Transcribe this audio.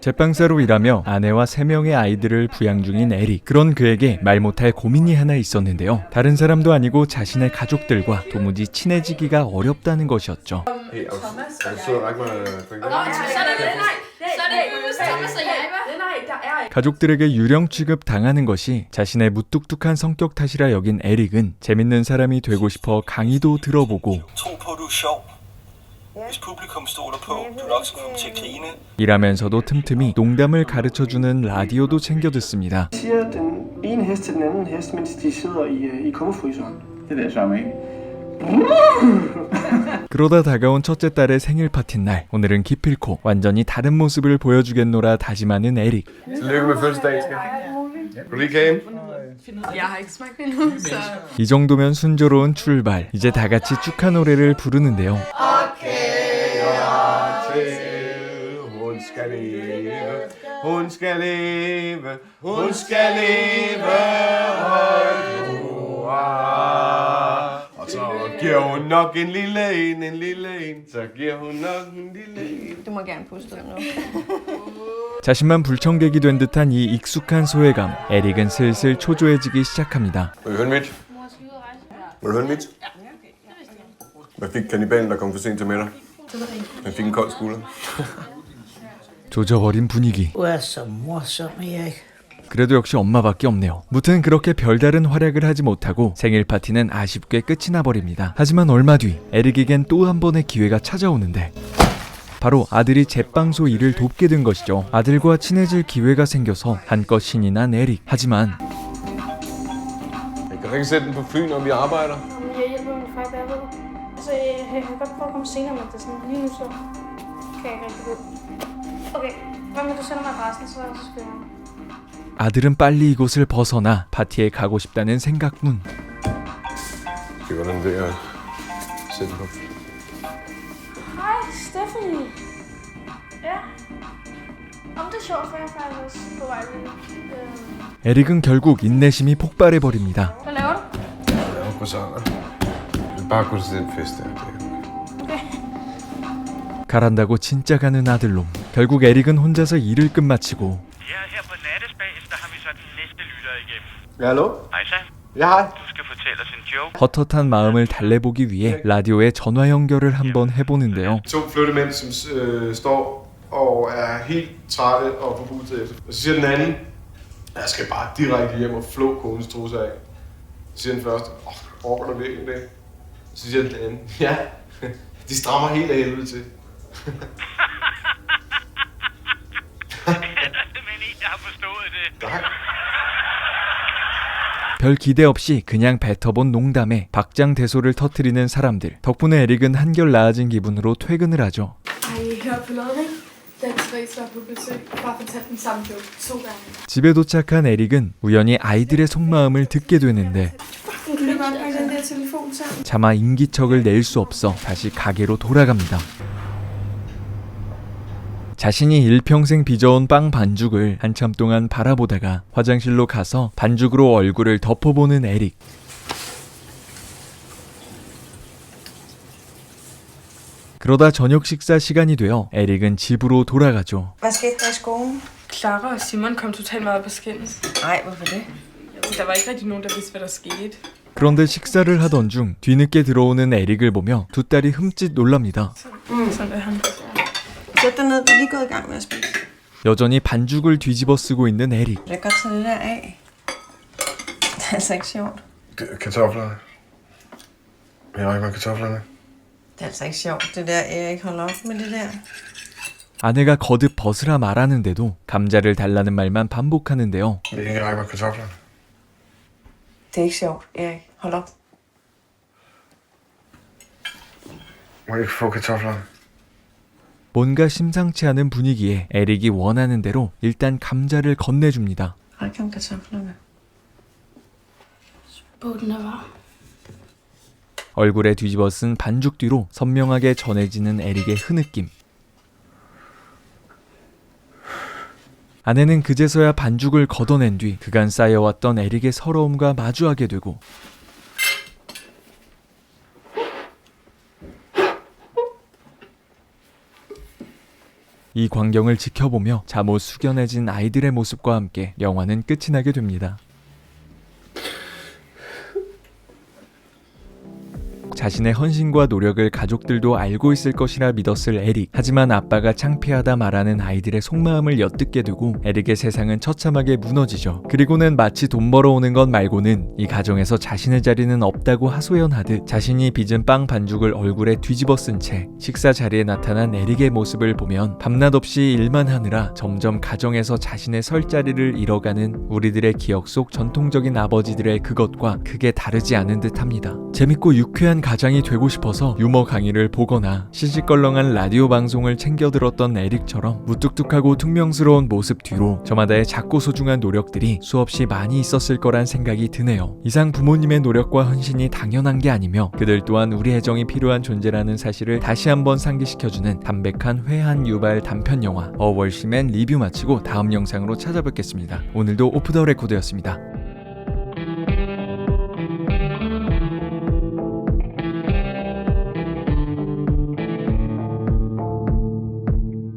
제빵사로 일하며 아내와 세명의 아이들을 부양 중인 에릭. 그런 그에게 말 못할 고민이 하나 있었는데요. 다른 사람도 아니고 자신의 가족들과 도무지 친해지기가 어렵다는 것이었죠. Hey, 가족들에게 유령 취급 당하는 것이 자신의 무뚝뚝한 성격 탓이라 여긴 에릭은 재밌는 sa람이 되고 싶어 강의도 들어보고 at du 일하면서도 틈틈이 농담을 가르쳐주는 라디오도 챙겨 듣습니다. øh. 그러다 다가온 첫째 딸의 생일 파티 날 오늘은 기필코 완전히 다른 모습을 보여주겠노라 다짐하는 에릭. 이 정도면 순조로운 출발 이제 다 같이 축하 노래를 부르는데요 Til, skal leve, hun skal leve, hun skal leve højt er. Og så giver hun nok en lille en, en lille en, så giver hun nok en lille en. Du må gerne puste den nu. 자신만 불청객이 된 듯한 이 익숙한 소외감 에릭은 슬슬 초조해지기 시작합니다 Vil du høre en mit? Vil du høre en mit? Hvad fik kannibalen, der kom for sent til middag? Han fik en kold skulder. 조져버린 분위기 er. 그래도 역시 엄마밖에 없네요. 무튼 그렇게 별다른 활약을 하지 못하고 생일 파티는 아쉽게 끝이 나버립니다. 하지만 얼마 뒤 에릭에겐 또 한 번의 기회가 찾아오는데 바로 아들이 제빵소 일을 돕게 된 것이죠. 아들과 친해질 기회가 생겨서 한껏 신이 난 에릭. 하지만 Jeg kan ikke sætte den på fly, når vi arbejder. Jeg hjælper min far i bagved. Altså, jeg, jeg kan godt prøve at komme senere, men det er sådan, lige nu så kan jeg ikke rigtig gå. Sender mig adressen, så, så skal jeg. 아들은 빨리 이곳을 벗어나 파티에 가고 싶다는 생각뿐. Det den på fly. Hej, Stephanie. Ja. Om det er sjovt, for jeg er faktisk også på vej med. Øh, 에릭은 결국 인내심이 폭발해 버립니다. hvad laver du? Er croissanter. Vi vil bare gå til den fest der. Det er- 가란다고 진짜 가는 아들놈. 결국 에릭은 혼자서 일을 끝마치고 Ja, her på Nattespace, der har vi så den næste lytter igennem. Ja, hallo? Hej så. Ja, hej. Du skal fortælle os en joke. 헛헛한 마음을 달래보기 위해 라디오에 전화 연결을 한번 해보는데요. To flyttemænd, som øh, står og er helt trætte og forpustet efter. Og så siger den anden, jeg skal bare direkte hjem og flå konens trusser af. Så siger den første, åh, orker du virkelig det? Så siger den anden, ja, de strammer helt af helvede til. Der er simpelthen en, der har forstået det. Tak. 별 기대 없이 그냥 뱉어본 농담에 박장대소를 터트리는 사람들. 덕분에 에릭은 한결 나아진 기분으로 퇴근을 하죠. 집에 도착한 에릭은 우연히 아이들의 속마음을 듣게 되는데? 차마 인기척을 낼 수 없어 다시 가게로 돌아갑니다. 자신이 일평생 빚어온 빵 반죽을 한참 동안 바라보다가 화장실로 가서 반죽으로 얼굴을 덮어보는 에릭. 그러다 저녁 식사 시간이 되어 에릭은 집으로 돌아가죠. Hvad skete der i skolen? Clara og Simon kom totalt meget på skændes. Nej, hvorfor det? Der var ikke rigtig nogen, der vidste, hvad der skete. 그런데 식사를 하던 중 뒤늦게 들어오는 에릭을 보며 두 딸이 흠칫 놀랍니다. Sådan er han. Sæt dig ned, vi er lige gået i gang med at spise. 여전히 반죽을 뒤집어 쓰고 있는 에릭. Jeg kan godt tage det der af. Det er altså ikke sjovt. Kartoflerne. Jeg rækker mig kartoflerne. Det er altså ikke sjovt, det der, Erik. Hold op med det der. 아내가 거듭 벗으라 말하는데도 감자를 달라는 말만 반복하는데요. Jeg kan ikke række mig kartoflerne. Det er ikke sjovt, Erik. Hold op. Må jeg ikke få kartoflerne? 뭔가 심상치 않은 분위기에 에릭이 원하는 대로 일단 감자를 건네줍니다. Ræk ham kartoflerne. Båden er varm. 얼굴에 뒤집어 쓴 반죽 뒤로 선명하게 전해지는 에릭의 흐느낌. 아내는 그제서야 반죽을 걷어낸 뒤 그간 쌓여왔던 에릭의 서러움과 마주하게 되고 이 광경을 지켜보며 잠옷 숙연해진 아이들의 모습과 함께 영화는 끝이 나게 됩니다. 자신의 헌신과 노력을 가족들도 알고 있을 것이라 믿었을 에릭. 하지만 아빠가 창피하다 말하는 아이들의 속마음을 엿듣게 되고 에릭의 세상은 처참하게 무너지죠. 그리고는 마치 돈 벌어오는 것 말고는 이 가정에서 자신의 자리는 없다고 하소연하듯 자신이 빚은 빵 반죽을 얼굴에 뒤집어 쓴 채 식사 자리에 나타난 에릭의 모습을 보면 밤낮 없이 일만 하느라 점점 가정에서 자신의 설 자리를 잃어가는 우리들의 기억 속 전통적인 아버지들의 그것과 크게 다르지 않은 듯 합니다. 재밌고 유쾌한 가장이 되고 싶어서 유머 강의를 보거나 시시껄렁한 라디오 방송을 챙겨 들었던 에릭처럼 무뚝뚝하고 퉁명스러운 모습 뒤로 저마다의 작고 소중한 노력들이 수없이 많이 있었을 거란 생각이 드네요. 이상 부모님의 노력과 헌신이 당연한 게 아니며 그들 또한 우리 애정이 필요한 존재라는 사실을 다시 한번 상기시켜주는 담백한 회한 유발 단편 영화 어월시맨 리뷰 마치고 다음 영상으로 찾아뵙겠습니다. 오늘도 오프 더 레코드였습니다.